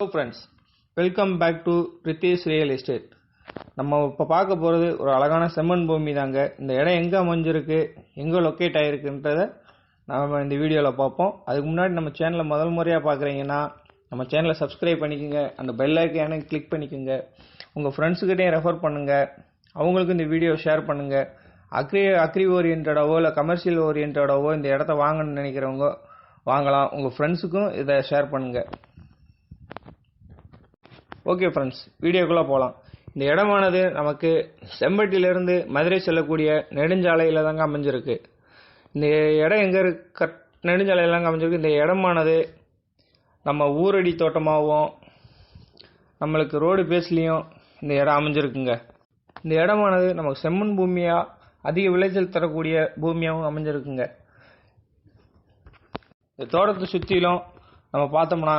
Hello friends welcome back to Rithees real estate நம்ம இப்போ பார்க்க போகிறது ஒரு அழகான செம்மண் பூமி தாங்க. இந்த இடம் எங்கே அமைஞ்சிருக்கு எங்கே லொக்கேட் ஆகிருக்குன்றத நம்ம இந்த வீடியோவில் பார்ப்போம். அதுக்கு முன்னாடி நம்ம சேனலை முதல் முறையாக பார்க்குறீங்கன்னா நம்ம சேனலை சப்ஸ்கிரைப் பண்ணிக்கோங்க. அந்த பெல் ஐக்கானை கிளிக் பண்ணிக்கோங்க. உங்கள் ஃப்ரெண்ட்ஸுக்கிட்டையும் ரெஃபர் பண்ணுங்கள் அவங்களுக்கு இந்த வீடியோ ஷேர் பண்ணுங்கள் அக்ரி அக்ரி ஓரியன்டாவோ இல்லை கமர்ஷியல் ஓரியன்டாவோ இந்த இடத்த வாங்கணும்னு நினைக்கிறவங்க வாங்கலாம். உங்கள் ஃப்ரெண்ட்ஸுக்கும் இதை ஷேர் பண்ணுங்கள் ஓகே ஃப்ரெண்ட்ஸ் வீடியோக்குள்ளே போகலாம் இந்த இடமானது நமக்கு செம்பட்டியிலிருந்து மதுரை செல்லக்கூடிய நெடுஞ்சாலையில் தாங்க அமைஞ்சிருக்கு. இந்த இடம் எங்கே இருக்க நெடுஞ்சாலையிலாங்க அமைஞ்சிருக்கு. இந்த இடமானது நம்ம ஊரடி தோட்டமாகவும் நம்மளுக்கு ரோடு பேஸ்லேயும் இந்த இடம் அமைஞ்சிருக்குங்க. இந்த இடமானது நமக்கு செம்மண் பூமியாக அதிக விளைச்சல் தரக்கூடிய பூமியாகவும் அமைஞ்சிருக்குங்க. இந்த தோட்டத்தை சுற்றிலும் நம்ம பார்த்தோம்னா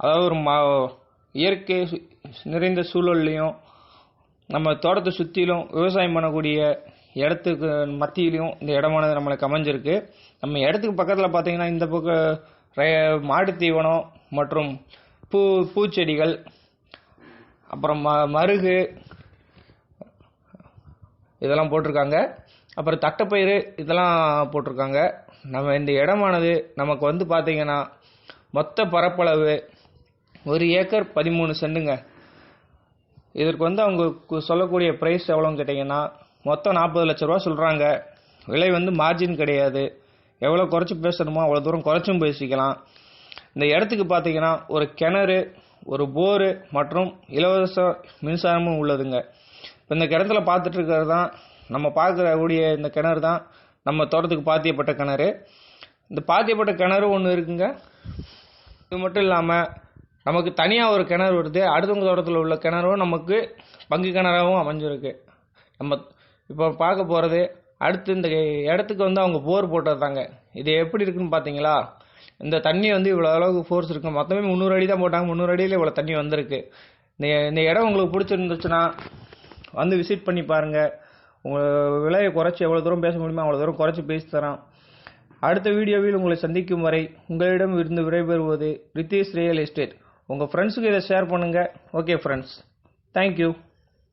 அதாவது ஒரு மா இயற்கை நிறைந்த சூழல்லையும் நம்ம தோட்டத்தை சுற்றிலும் விவசாயம் பண்ணக்கூடிய இடத்துக்கு மத்தியிலையும் இந்த இடமானது நம்மளுக்கு அமைஞ்சிருக்கு. நம்ம இடத்துக்கு பக்கத்தில் பார்த்தீங்கன்னா இந்த பக்கம் ரே- தீவனம் மற்றும் பூ பூச்செடிகள் அப்புறம் ம மருகு இதெல்லாம் போட்டிருக்காங்க. அப்புறம் தட்டைப்பயிறு இதெல்லாம் போட்டிருக்காங்க. நம்ம இந்த இடமானது நமக்கு வந்து பார்த்தீங்கன்னா மொத்த பரப்பளவு ஒரு ஏக்கர் பதிமூணு செண்டுங்க. இதற்கு வந்து அவங்க கு- சொல்லக்கூடிய ப்ரைஸ் எவ்வளோன்னு கேட்டிங்கன்னா மொத்தம் நாற்பது லட்ச ரூபா சொல்கிறாங்க விலை வந்து மார்ஜின் கிடையாது. எவ்வளோ குறைச்சி பேசணுமோ அவ்வளோ தூரம் குறைச்சும் பேசிக்கலாம். இந்த இடத்துக்கு பார்த்தீங்கன்னா ஒரு கிணறு ஒரு போரு மற்றும் இலவச மின்சாரமும் உள்ளதுங்க. இப்போ இந்த கிணத்துல பார்த்துட்டு இருக்கிறது தான் நம்ம பார்க்கக்கூடிய இந்த கிணறு தான் நம்ம தோட்டத்துக்கு பாத்தியப்பட்ட கிணறு. இந்த பாத்தியப்பட்ட கிணறு ஒன்று இருக்குங்க. இது மட்டும் இல்லாமல் நமக்கு தனியாக ஒரு கிணறு வருது அடுத்தவங்க தோட்டத்தில் உள்ள கிணறும் நமக்கு பங்கு கிணறாகவும் அமைஞ்சிருக்கு. நம்ம இப்போ பார்க்க போகிறது அடுத்து இந்த இடத்துக்கு வந்து அவங்க போர் போட்டிருந்தாங்க இது எப்படி இருக்குன்னு பார்த்தீங்களா இந்த தண்ணி வந்து இவ்வளோ அளவுக்கு ஃபோர்ஸ் இருக்கு. மொத்தமே முந்நூறு அடி தான் போட்டாங்க. முந்நூறு அடியில் இவ்வளோ தண்ணி வந்திருக்கு. இந்த இந்த இடம் உங்களுக்கு பிடிச்சிருந்துச்சுன்னா வந்து விசிட் பண்ணி பாருங்கள் உங்கள் விலையை குறைச்சி எவ்வளோ தூரம் பேச முடியுமோ அவ்வளோ தூரம் குறைச்சி பேசி தரோம் அடுத்த வீடியோவில் உங்களை சந்திக்கும் வரை உங்களிடம் இருந்து விடைபெறுவது ரித்தீஷ் ரியல் எஸ்டேட். உங்கள் ஃப்ரெண்ட்ஸுக்கு இதை ஷேர் பண்ணுங்கள் ஓகே ஃப்ரெண்ட்ஸ் தேங்க்யூ